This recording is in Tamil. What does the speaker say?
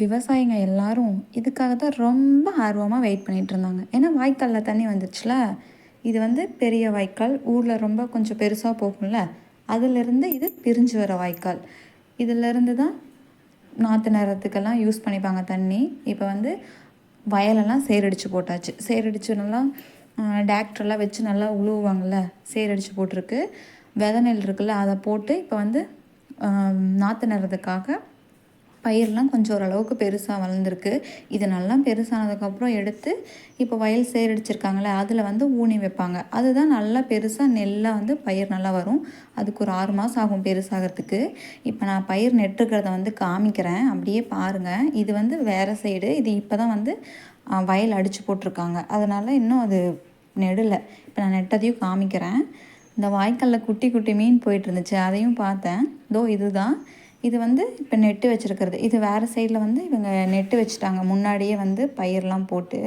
விவசாயிங்க எல்லாரும் இதுக்காக தான் ரொம்ப ஆர்வமாக வெயிட் பண்ணிகிட்டு இருந்தாங்க. ஏன்னா வாய்க்காலில் தண்ணி வந்துச்சுல இது வந்து பெரிய வாய்க்கால். ஊரில் ரொம்ப கொஞ்சம் பெருசாக போகும்ல? அதிலிருந்து இது பிரிஞ்சு வர வாய்க்கால். இதிலிருந்து தான் நாற்று நேரத்துக்கெல்லாம் யூஸ் பண்ணிப்பாங்க தண்ணி. இப்போ வந்து வயலெல்லாம் சேரடிச்சு போட்டாச்சு. சேரடிச்சு நல்லா டேக்டரெல்லாம் வச்சு நல்லா உழுவுவாங்கள்ல சேரடிச்சு போட்டிருக்கு. வித நெல் இருக்குல்ல அதை போட்டு இப்போ வந்து நாற்று நடுறதுக்காக பயிரெலாம் கொஞ்சம் ஓரளவுக்கு பெருசாக வளர்ந்துருக்கு. இது நல்லா பெருசானதுக்கப்புறம் எடுத்து இப்போ வயல் சேரடிச்சிருக்காங்களே அதில் வந்து ஊனி வைப்பாங்க. அதுதான் நல்லா பெருசாக நெல்லாக வந்து பயிர் நல்லா வரும். அதுக்கு ஒரு ஆறு மாதம் ஆகும் பெருசாகிறதுக்கு. இப்போ நான் பயிர் நெட்டுருக்கிறத வந்து காமிக்கிறேன். அப்படியே பாருங்கள் இது வந்து வேறு சைடு. இது இப்போ தான் வந்து வயல் அடித்து போட்டிருக்காங்க. அதனால் இன்னும் அது நெடலை. இப்போ நான் நெட்டதையும் காமிக்கிறேன். இந்த வாய்க்காலில் குட்டி குட்டி மீன் போயிட்டு இருந்துச்சு. அதையும் பார்த்தேன். இதோ இதுதான். இது வந்து இப்போ நெட்டு வச்சுருக்கிறது. இது வேறு சைடில் வந்து இவங்க நெட்டு வச்சுட்டாங்க. முன்னாடியே வந்து பயிரெலாம் போட்டு